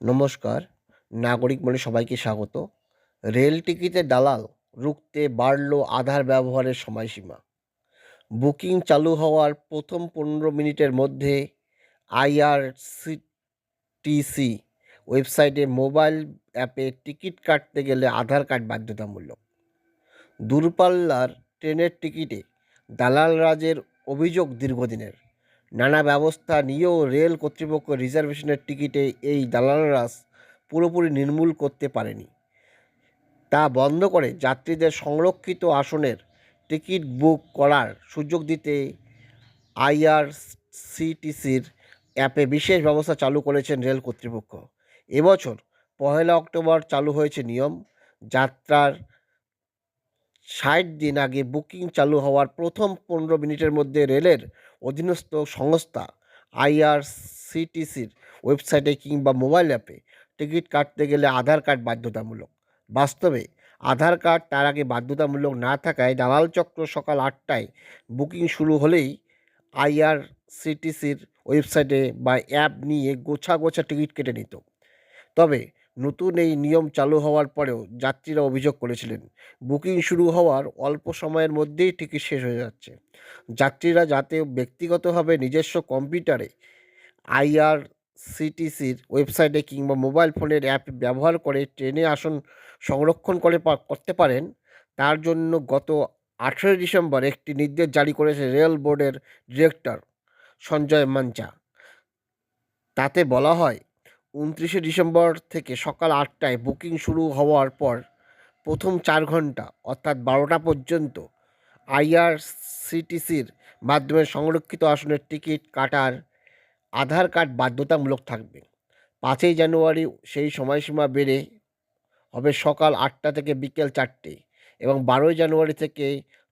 নমস্কার, নাগরিক মনে সবাইকে স্বাগত। রেল টিকিটের দালাল রুখতে বাড়ল আধার ব্যবহারের সময়সীমা। বুকিং চালু হওয়ার প্রথম পনেরো মিনিটের মধ্যে আইআরসিটিসি ওয়েবসাইটে মোবাইল অ্যাপে টিকিট কাটতে গেলে আধার কার্ড বাধ্যতামূলক। দূরপাল্লার ট্রেনের টিকিটে দালাল রাজের অভিযোগ দীর্ঘদিনের। নানা ব্যবস্থা নিয়েও রেল কর্তৃপক্ষ রিজার্ভেশনের টিকিটে এই দালালরাজ পুরোপুরি নির্মূল করতে পারেনি। তা বন্ধ করে যাত্রীদের সংরক্ষিত আসনের টিকিট বুক করার সুযোগ দিতে আইআরসিটিসির অ্যাপে বিশেষ ব্যবস্থা চালু করেছেন রেল কর্তৃপক্ষ। এবছর পহেলা অক্টোবর চালু হয়েছে নিয়ম। যাত্রার ষাট দিন আগে বুকিং চালু হওয়ার প্রথম পনেরো মিনিটের মধ্যে রেলের অধীনস্থ সংস্থা আইআরসিটিসির ওয়েবসাইটে কিংবা মোবাইল অ্যাপে টিকিট কাটতে গেলে আধার কার্ড বাধ্যতামূলক। বাস্তবে, আধার কার্ড তার আগে বাধ্যতামূলক না থাকায় দালাল চক্র সকাল আটটায় বুকিং শুরু হলেই আইআরসিটিসির ওয়েবসাইটে বা অ্যাপ নিয়ে গোছা গোছা টিকিট কেটে নিত। তবে নতুন এই নিয়ম চালু হওয়ার পরেও যাত্রীরা অভিযোগ করেছিলেন, বুকিং শুরু হওয়ার অল্প সময়ের মধ্যেই টিকিট শেষ হয়ে যাচ্ছে। যাত্রীরা যাতে ব্যক্তিগতভাবে নিজস্ব কম্পিউটারে আইআরসিটিসির ওয়েবসাইটে কিংবা মোবাইল ফোনের অ্যাপ ব্যবহার করে ট্রেনে আসন সংরক্ষণ করে করতে পারেন, তার জন্য গত আঠেরোই ডিসেম্বর একটি নির্দেশ জারি করেছে রেল বোর্ডের ডিরেক্টর সঞ্জয় মাঞ্চা। তাতে বলা হয় উনত্রিশে ডিসেম্বর থেকে সকাল আটটায় বুকিং শুরু হওয়ার পর প্রথম চার ঘণ্টা, অর্থাৎ বারোটা পর্যন্ত, আইআরসিটিসির মাধ্যমে সংরক্ষিত আসনের টিকিট কাটার আধার কার্ড বাধ্যতামূলক থাকবে। পাঁচই জানুয়ারি সেই সময়সীমা বেড়ে হবে সকাল আটটা থেকে বিকেল চারটে এবং বারোই জানুয়ারি থেকে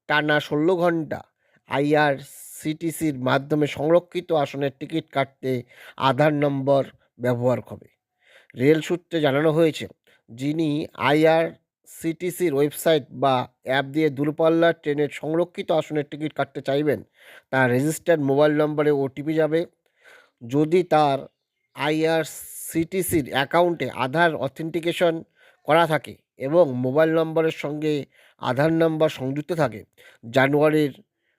টানা ষোলো ঘণ্টা আইআরসিটিসির মাধ্যমে সংরক্ষিত আসনের টিকিট কাটতে আধার নম্বর ব্যবহার হবে রেল সূত্রে জানানো হয়েছে যিনি আইআরসিটিসির ওয়েবসাইট বা অ্যাপ দিয়ে দূরপাল্লার ট্রেনের সংরক্ষিত আসনের টিকিট কাটতে চাইবেন তার রেজিস্টার্ড মোবাইল নম্বরে ওটিপি যাবে। যদি তার আইআরসিটিসির অ্যাকাউন্টে আধার অথেন্টিকেশন করা থাকে এবং মোবাইল নম্বরের সঙ্গে আধার নাম্বার সংযুক্ত থাকে জানুয়ারির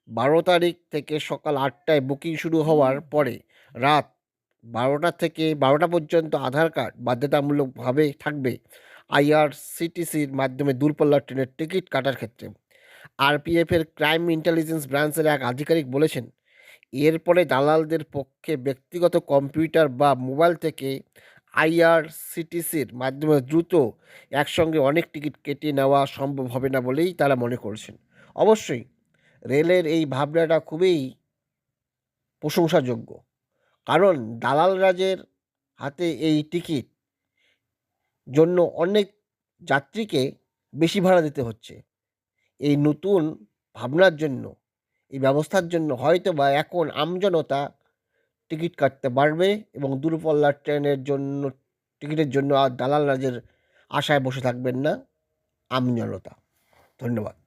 বারো তারিখ থেকে সকাল আটটায় বুকিং শুরু হওয়ার পরে রাত বারোটা থেকে বারোটা পর্যন্ত আধার কার্ড বাধ্যতামূলকভাবে থাকবে আইআরসিটিসির মাধ্যমে দূরপাল্লার ট্রেনের টিকিট কাটার ক্ষেত্রে। আরপিএফের ক্রাইম ইন্টেলিজেন্স ব্রাঞ্চের এক আধিকারিক বলেছেন এরপরে দালালদের পক্ষে ব্যক্তিগত কম্পিউটার বা মোবাইল থেকে আইআরসিটিসির মাধ্যমে দ্রুত একসঙ্গে অনেক টিকিট কেটে নেওয়া সম্ভব হবে না বলেই তারা মনে করছেন। অবশ্যই, রেলের এই ভাবনাটা খুবই প্রশংসাযোগ্য। কারণ দালাল রাজের হাতে এই টিকিট জন্য অনেক যাত্রীকে বেশি ভাড়া দিতে হচ্ছে। এই নতুন ভাবনার জন্য, এই ব্যবস্থার জন্য হয়তো বা এখন আমজনতা টিকিট কাটতে পারবে এবং দূরপল্লার ট্রেনের জন্য, টিকিটের জন্য আর দালাল রাজের আশায় বসে থাকবেন না, আমজনতা। ধন্যবাদ।